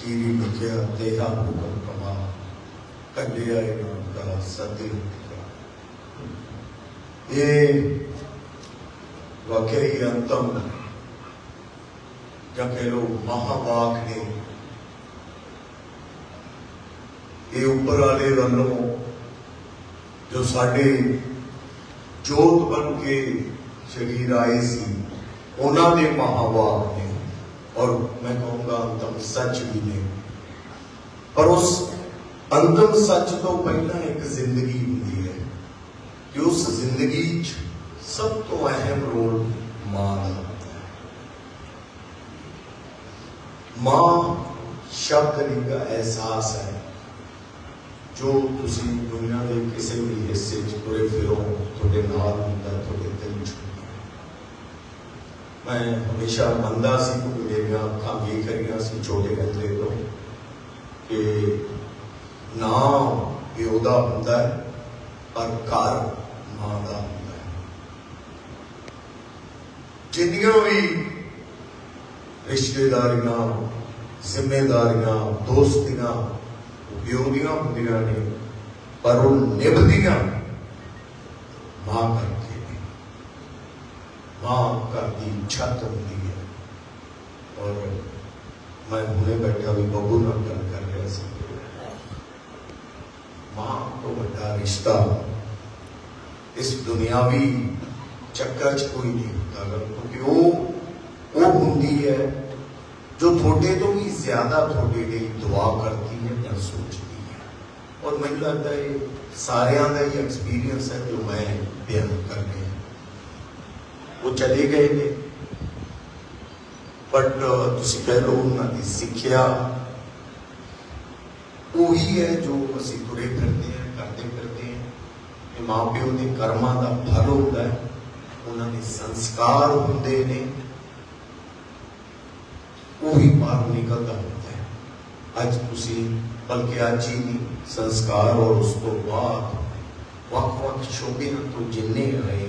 ਚੀਰੀ ਲਿਖਿਆ ਦੇਹਾ ਹੁਕਮ ਕਮਾ ਕੱਢਿਆ ਇਹਨਾਂ ਦਾ ਸਤਿ ਇਹ ਵਾਕਿਆ ਅੰਤਮ ਜਾਂ ਕਹਿ ਲੋ ਮਹਾਵਾਕ ਨੇ। ਇਹ ਉੱਪਰ ਵਾਲੇ ਵੱਲੋਂ ਜੋ ਸਾਡੇ ਜੋਤ ਬਣ ਕੇ ਸ਼ਰੀਰ ਆਏ ਸੀ, ਉਹਨਾਂ ਦੇ ਮਹਾਵਾਕ ਨੇ। اور میں کہوں گا انتم سچ بھی نے پر اس انتم سچ تو پہلا ایک زندگی ہوتی ہے کہ اس زندگی سب تو اہم رول ماں کا ہوتا ہے۔ ماں شبدری کا احساس ہے جو تسی دنیا کے کسی بھی حصے پورے پھرو، تھوڑے نال ہوتا ہے، تھوڑے دل چھو ਮੈਂ ਹਮੇਸ਼ਾ ਮੰਨਦਾ ਸੀ ਕਿ ਮੇਰੀਆਂ ਅੱਖਾਂ ਵੇਖ ਰਹੀਆਂ ਸੀ ਛੋਟੇ ਹੁੰਦੇ ਤੋਂ ਕਿ ਨਾ ਪਿਓ ਦਾ ਹੁੰਦਾ ਹੈ, ਪਰ ਘਰ ਮਾਂ ਦਾ ਹੁੰਦਾ ਹੈ। ਜਿੰਨੀਆਂ ਵੀ ਰਿਸ਼ਤੇਦਾਰੀਆਂ, ਜ਼ਿੰਮੇਦਾਰੀਆਂ, ਦੋਸਤੀਆਂ ਉਪਯੋਗੀਆਂ ਹੁੰਦੀਆਂ ਨੇ, ਪਰ ਉਹ ਨਿਭਦੀਆਂ ਮਾਂ ਕਰਕੇ چھت ہوتی ہے اور میں بھولے بیٹھا بھی ببو نہ گل کر رہا سی ماں تو بڑا رشتہ۔ اس دنیاوی چکر چ کوئی نہیں ہوتا۔ گا کیونکہ وہ وہ ہوندی ہے۔ جو تھوڑے تو بھی زیادہ تھوڑے لیے دعا کرتی ہے، یا سوچتی ہے۔ اور مجھے لگتا ہے سارے کا ہی ایکسپیرینس ہے جو میں بیان کر رہے ہیں۔ وہ چلے گئے تھے۔ ਬਟ uh, ਤੁਸੀਂ ਕਹਿ ਲਓ ਉਹਨਾਂ ਦੀ ਸਿੱਖਿਆ ਉਹੀ ਹੈ ਜੋ ਅਸੀਂ ਤੁਰੇ ਫਿਰਦੇ ਹਾਂ, ਕਰਦੇ ਫਿਰਦੇ ਹਾਂ। ਇਹ ਮਾਂ ਪਿਓ ਦੇ ਕਰਮਾਂ ਦਾ ਫਲ ਹੁੰਦਾ ਹੈ। ਉਹਨਾਂ ਦੇ ਸੰਸਕਾਰ ਹੁੰਦੇ ਨੇ। ਉਹੀ ਬਾਹਰ ਨਿਕਲਦਾ ਹੁੰਦਾ ਹੈ। ਅੱਜ ਤੁਸੀਂ ਬਲਕਿ ਅੱਜ ਹੀ ਨਹੀਂ, ਸੰਸਕਾਰ ਔਰ ਉਸ ਤੋਂ ਬਾਅਦ ਵੱਖ-ਵੱਖ ਸ਼ੋਭਿਆਂ ਤੋਂ ਜਿੰਨੇ ਆਏ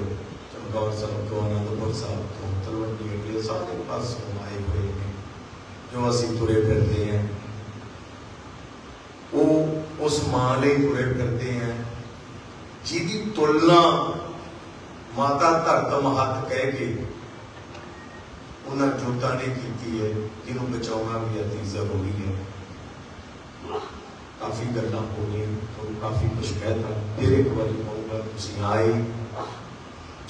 ਚਮਕੌਰ ਸਾਹਿਬ ਤੋਂ ਅਨੰਦਪੁਰ ਸਾਹਿਬ ਤੋਂ ਤਲਵੰਡੀ ਅਗਲੇ ਸਾਰੇ ਪਾਸੋਂ ਆਏ ਹੋਏ ਨੇ ਜੋ ਅਸੀਂ ਤੁਰੇ ਫਿਰਦੇ ਹਾਂ ਉਹ ਉਸ ਮਾਂ ਲਈ ਤੁਰੇ ਫਿਰਦੇ ਹਾਂ ਜਿਹਦੀ ਤੁਲਨਾ ਮਾਤਾ ਧਰਤ ਮਹੱਤ ਕਹਿ ਕੇ ਉਹਨਾਂ ਜੋਤਾਂ ਨੇ ਕੀਤੀ ਹੈ ਜਿਹਨੂੰ ਬਚਾਉਣਾ ਵੀ ਅਤੀ ਜ਼ਰੂਰੀ ਹੈ ਕਾਫੀ ਗੱਲਾਂ ਹੋ ਗਈਆਂ ਤੁਹਾਨੂੰ ਕਾਫੀ ਕੁਝ ਕਹਿਤਾ ਫਿਰ ਇੱਕ ਵਾਰੀ ਕਹੂੰਗਾ ਤੁਸੀਂ ਆਏ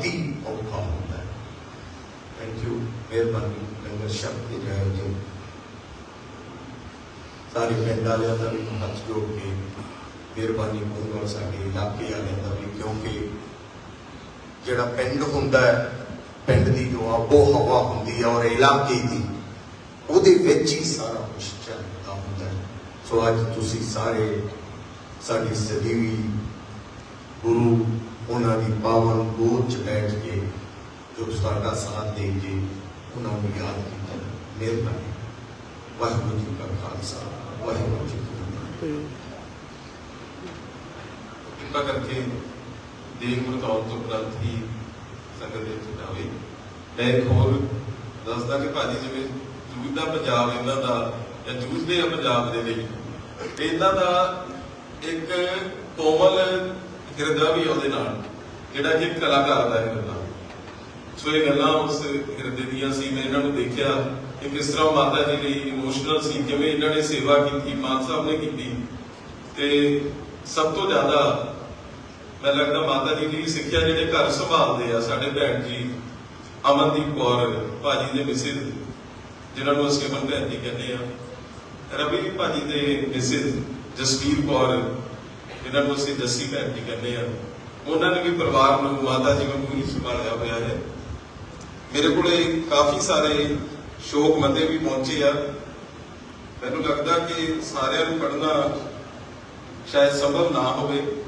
ਅਤੀ ਔਖਾ ਹੁੰਦਾ ਹੈ ਥੈਂਕ ਯੂ ਮਿਹਰਬਾਨੀ ਲੰਗਰ ਸ਼ਬਦ ਤੇ ਜਾਇਓ ਜੀ ਸਾਰੇ ਪਿੰਡ ਵਾਲਿਆਂ ਦਾ ਵੀ ਹੱਥ ਜੋੜ ਕੇ ਮਿਹਰਬਾਨੀ ਕਰੂੰਗਾ ਸਾਡੇ ਇਲਾਕੇ ਵਾਲਿਆਂ ਦਾ ਵੀ ਕਿਉਂਕਿ ਜਿਹੜਾ ਪਿੰਡ ਹੁੰਦਾ ਹੈ ਪਿੰਡ ਦੀ ਜੋ ਆਬੋ ਹਵਾ ਹੁੰਦੀ ਹੈ ਔਰ ਇਲਾਕੇ ਦੀ ਉਹਦੇ ਵਿੱਚ ਹੀ ਸਾਰਾ ਕੁਝ ਚੱਲਦਾ ਹੁੰਦਾ ਹੈ ਸੋ ਅੱਜ ਤੁਸੀਂ ਸਾਰੇ ਸਾਡੀ ਸਦੀਵੀ ਗੁਰੂ ਉਹਨਾਂ ਦੀ ਪਾਵਨ ਗੋਦ ਚ ਬੈਠ ਕੇ ਜੋ ਸਾਡਾ ਸਾਥ ਦੇ ਕੇ ਉਹਨਾਂ ਨੂੰ ਯਾਦ ਕੀਤਾ। ਮਿਹਰਬਾਨੀ। ਵਾਹਿਗੁਰੂ ਜੀ ਕਾ ਖਾਲਸਾ, ਵਾਹਿਗੁਰੂ ਜੀ ਕੀ ਫਤਿਹ। ਕਿਰਪਾ ਕਰਕੇ ਦੇਖ ਮਰਤਾਉ ਤੋਂ ਉਪਰੰਤ ਹੀ ਸੰਗਤ ਦੇ ਵਿੱਚ ਜਾਵੇ। ਮੈਂ ਇੱਕ ਹੋਰ ਦੱਸਦਾ ਕਿ ਭਾਜੀ ਜਿਵੇਂ ਜੂਝਦਾ ਪੰਜਾਬ ਇਹਨਾਂ ਦਾ ਜਾਂ ਜੂਝਦੇ ਆ ਪੰਜਾਬ ਦੇ ਲਈ ਇਹਨਾਂ ਦਾ ਇੱਕ ਕੋਮਲ ਹਿਰਦਾ ਵੀ ਉਹਦੇ ਨਾਲ, ਜਿਹੜਾ ਕਿ ਕਲਾਕਾਰ ਦਾ ਹਿਰਦਾ ਸੋ ਇਹ ਗੱਲਾਂ ਉਸ ਹਿਰਦੇ ਦੀਆਂ ਸੀ, ਮੈਂ ਇਹਨਾਂ ਨੂੰ ਦੇਖਿਆ ਕਿ ਕਿਸ ਤਰ੍ਹਾਂ ਮਾਤਾ ਜੀ ਲਈ ਇਮੋਸ਼ਨਲ ਸੀ ਕਿਵੇਂ ਇਹਨਾਂ ਨੇ ਸੇਵਾ ਕੀਤੀ, ਮਾਨ ਸਾਹਿਬ ਨੇ ਕੀਤੀ। ਤੇ ਸਭ ਤੋਂ ਜ਼ਿਆਦਾ ਮੈਂ ਲੱਗਦਾ ਮਾਤਾ ਜੀ ਦੀ ਸਿੱਖਿਆ ਜਿਹੜੇ ਘਰ ਸੰਭਾਲਦੇ ਆ, ਸਾਡੇ ਭੈਣ ਜੀ, ਅਮਨਦੀਪ ਕੌਰ, ਭਾਜੀ ਦੇ ਮਿਸਿਸ, ਜਿਨ੍ਹਾਂ ਨੂੰ ਅਸੀਂ ਅਮਨ ਭੈਣ ਜੀ ਕਹਿੰਦੇ ਆ। ਰਵੀ ਭਾਜੀ ਦੇ ਮਿਸਿਸ, ਜਸਵੀਰ ਕੌਰ ਜਿਨ੍ਹਾਂ ਨੂੰ ਅਸੀਂ ਜੱਸੀ ਭੈਣ ਜੀ ਕਹਿੰਦੇ ਆ ਉਹਨਾਂ ਨੇ ਵੀ ਪਰਿਵਾਰ ਨੂੰ ਮਾਤਾ ਜੀ ਵਾਂਗੂ ਹੀ ਸੰਭਾਲਿਆ ਹੋਇਆ ਹੈ। ਮੇਰੇ ਕੋਲੇ ਕਾਫੀ ਸਾਰੇ ਸ਼ੋਕ ਮਤੇ ਵੀ ਪਹੁੰਚੇ ਆ। ਮੈਨੂੰ ਲੱਗਦਾ ਕਿ ਸਾਰਿਆਂ ਨੂੰ ਪੜ੍ਹਨਾ ਸ਼ਾਇਦ ਸੰਭਵ ਨਾ ਹੋਵੇ।